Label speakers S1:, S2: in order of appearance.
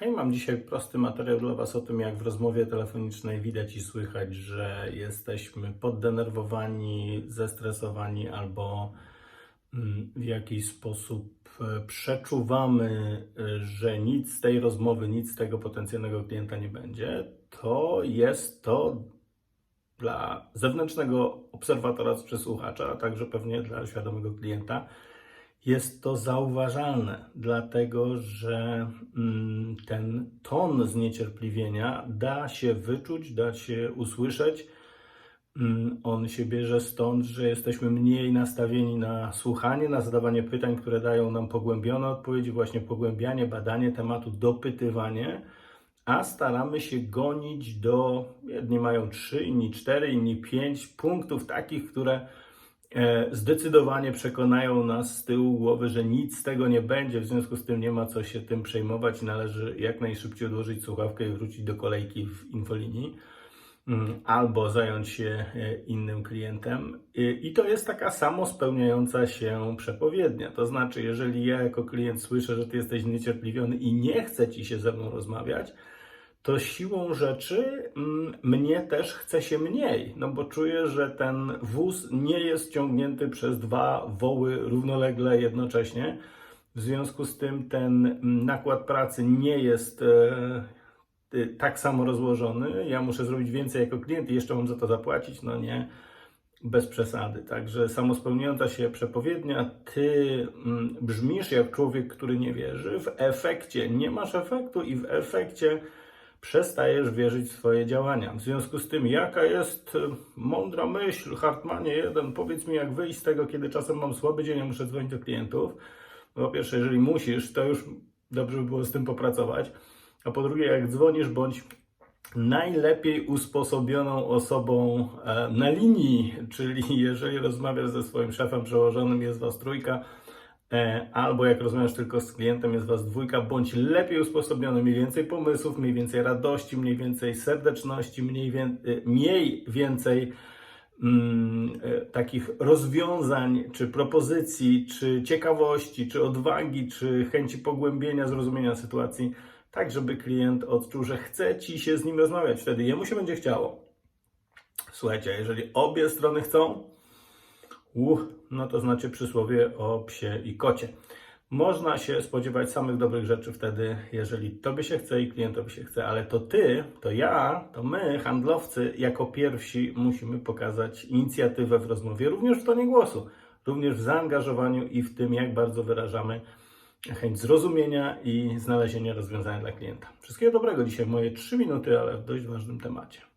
S1: Hej, mam dzisiaj prosty materiał dla Was o tym, jak w rozmowie telefonicznej widać i słychać, że jesteśmy poddenerwowani, zestresowani albo mm, w jakiś sposób e, przeczuwamy, e, że nic z tej rozmowy, nic z tego potencjalnego klienta nie będzie. To jest to dla zewnętrznego obserwatora czy słuchacza, a także pewnie dla świadomego klienta jest to zauważalne, dlatego że mm, ten ton zniecierpliwienia da się wyczuć, da się usłyszeć. Mm, On się bierze stąd, że jesteśmy mniej nastawieni na słuchanie, na zadawanie pytań, które dają nam pogłębione odpowiedzi, właśnie pogłębianie, badanie tematu, dopytywanie, a staramy się gonić do, jedni mają trzy, inni cztery, inni pięć punktów takich, które zdecydowanie przekonają nas z tyłu głowy, że nic z tego nie będzie, w związku z tym nie ma co się tym przejmować należy jak najszybciej odłożyć słuchawkę i wrócić do kolejki w infolinii mm, albo zająć się e, innym klientem. I i to jest taka samo spełniająca się przepowiednia. To znaczy, jeżeli ja jako klient słyszę, że ty jesteś niecierpliwiony i nie chce ci się ze mną rozmawiać, to siłą rzeczy mm, mnie też chce się mniej, no bo czuję, że ten wóz nie jest ciągnięty przez dwa woły równolegle jednocześnie. W związku z tym ten mm, nakład pracy nie jest e, y, tak samo rozłożony. Ja muszę zrobić więcej jako klient i jeszcze mam za to zapłacić. No nie, bez przesady. Także samospełniająca się przepowiednia, ty mm, brzmisz jak człowiek, który nie wierzy. W efekcie nie masz efektu i w efekcie przestajesz wierzyć w swoje działania. W związku z tym, jaka jest y, mądra myśl, Hartmanie jeden, powiedz mi, jak wyjść z tego, kiedy czasem mam słaby dzień, a muszę dzwonić do klientów. Po pierwsze, jeżeli musisz, to już dobrze by było z tym popracować. A po drugie, jak dzwonisz, bądź najlepiej usposobioną osobą e, na linii, czyli jeżeli rozmawiasz ze swoim szefem przełożonym, jest was trójka, albo jak rozmawiasz tylko z klientem, jest was dwójka, bądź lepiej usposobiony, mniej więcej pomysłów, mniej więcej radości, mniej więcej serdeczności, mniej, wię- e, mniej więcej mm, e, takich rozwiązań, czy propozycji, czy ciekawości, czy odwagi, czy chęci pogłębienia, zrozumienia sytuacji, tak żeby klient odczuł, że chce ci się z nim rozmawiać. Wtedy jemu się będzie chciało. Słuchajcie, jeżeli obie strony chcą, uch, no to znaczy przysłowie o psie i kocie. Można się spodziewać samych dobrych rzeczy wtedy, jeżeli tobie się chce i klientowi się chce, ale to ty, to ja, to my, handlowcy, jako pierwsi musimy pokazać inicjatywę w rozmowie, również w tonie głosu, również w zaangażowaniu i w tym, jak bardzo wyrażamy chęć zrozumienia i znalezienia rozwiązania dla klienta. Wszystkiego dobrego dzisiaj, moje 3 minuty, ale w dość ważnym temacie.